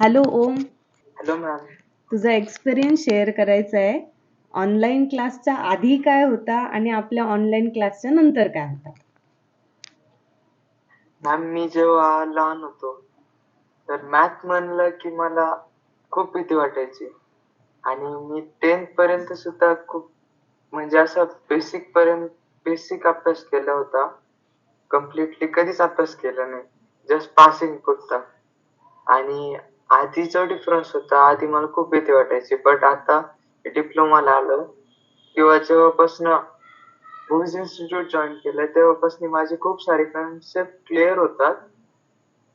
Hello Om. Hello ma'am तुझा experience share करायचा आहे ऑनलाईन क्लासच्या आधी काय होता आणि आपल्या ऑनलाईन क्लासच्या नंतर काय होता? मॅम मी जेव्हा लहान होतो तर मॅथ म्हणलं की मला खूप भीती वाटायची. आणि मी टेन्थ पर्यंत सुद्धा खूप म्हणजे असं बेसिक पर्यंत बेसिक अभ्यास केला होता. कम्प्लिटली कधीच अभ्यास केला नाही. जस्ट पासिंग पुरता. आणि आधीचा डिफरन्स होता आधी मला खूप भीती वाटायची. बट आता डिप्लोमाला आलं. किंवा जेव्हापासून भुज इन्स्टिट्यूट जॉईन केलं तेव्हापासून माझे खूप सारे कन्सेप्ट क्लिअर होतात.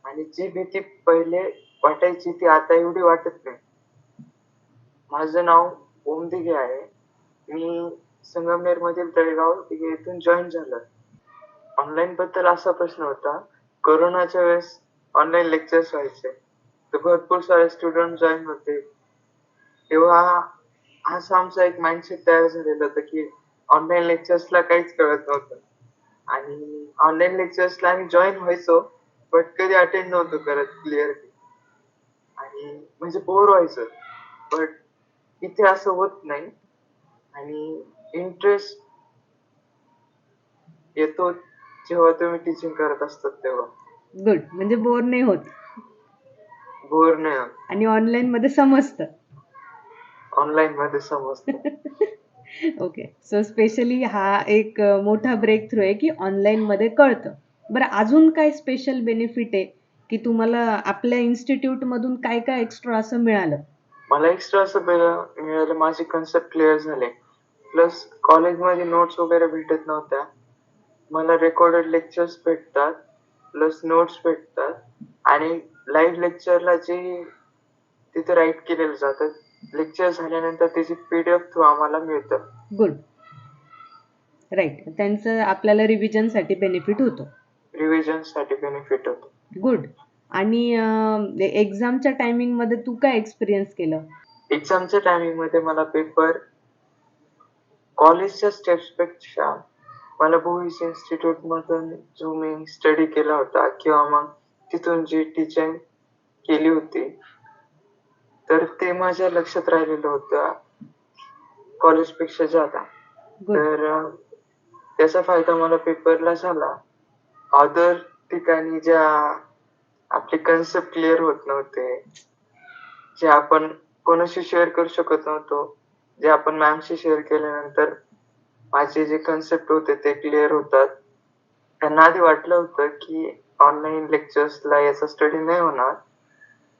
आणि जी भीती पहिले वाटायची ती आता एवढी वाटत नाही. माझं नाव ओम दिघे आहे. मी संगमनेर मधील तळेगाव दिघे येथून जॉईन झालं. ऑनलाईन बद्दल असा प्रश्न होता कोरोनाच्या वेळेस ऑनलाईन लेक्चर्स व्हायचे. तर भरपूर सारे स्टुडंट जॉईन होते. तेव्हा असा आमचा एक माइंडसेट तयार झालेला होता की ऑनलाईन लेक्चर्सला काहीच कळत नव्हतं. आणि ऑनलाईन लेक्चर्सला आम्ही जॉईन व्हायचो बट कधी अटेंड नव्हतो करत क्लिअरली आणि म्हणजे बोर व्हायचं. बट इथे असं होत नाही. आणि इंटरेस्ट येतो जेव्हा तुम्ही टीचिंग करत असतात तेव्हा. गुड म्हणजे बोर नाही होत. बोर नाही. आणि ऑनलाईन मध्ये समजतं. ऑनलाईन मध्ये समजतं. ओके सो स्पेशली हा एक अ, मोठा ब्रेक थ्रू आहे की ऑनलाईन मध्ये कळतं. बरं अजून काय स्पेशल बेनिफिट आहे की तुम्हाला आपल्या इन्स्टिट्यूट मधून काय काय एक्स्ट्रा असं मिळालं? मला एक्स्ट्रा असं मिळालं मिळालं माझे कन्सेप्ट क्लिअर झाले. प्लस कॉलेजमध्ये नोट्स वगैरे भेटत नव्हत्या. मला रेकॉर्डेड लेक्चर्स भेटतात. प्लस नोट्स भेटतात. आणि लाईव्ह लेक्चरला जे तिथे राईट केलेलं जातं लेक्चर झाल्यानंतर त्याची पीडीएफ थ्रू आम्हाला मिळतं. गुड राईट त्यांचं आपल्याला रिव्हिजनसाठी बेनिफिट होतो. रिव्हिजनसाठी बेनिफिट होतो. गुड आणि एक्झामच्या टायमिंगमध्ये तू काय एक्सपिरियन्स केलं? एक्झामच्या टायमिंगमध्ये मला पेपर कॉलेजच्या स्टेप्सपेक्षा मला भुईस इन्स्टिट्यूट मधून जो मी स्टडी केला होता किंवा मग तिथून जी टीचिंग केली होती तर ते माझ्या लक्षात राहिलेलं होतं. कॉलेजपेक्षा जादा. तर त्याचा फायदा मला पेपरला झाला. अदर ठिकाणी ज्या आपले कन्सेप्ट क्लिअर होत नव्हते जे आपण कोणाशी शेअर करू शकत नव्हतो जे आपण मॅमशी शेअर केल्यानंतर माझे जे कन्सेप्ट होते ते क्लिअर होतात. त्यांना आधी वाटलं होतं की ऑनलाईन लेक्चर्सला याचा स्टडी नाही होणार.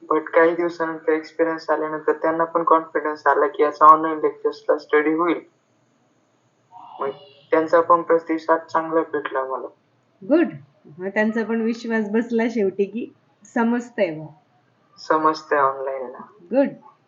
बट काही दिवसानंतर एक्सपिरियन्स आल्यानंतर त्यांना पण कॉन्फिडन्स आला की याचा ऑनलाईन लेक्चर्सला स्टडी होईल. मग त्यांचा पण प्रतिसाद चांगला भेटला मला. गुड त्यांचा पण विश्वास बसला शेवटी की समजतंय समजतंय ऑनलाईनला गुड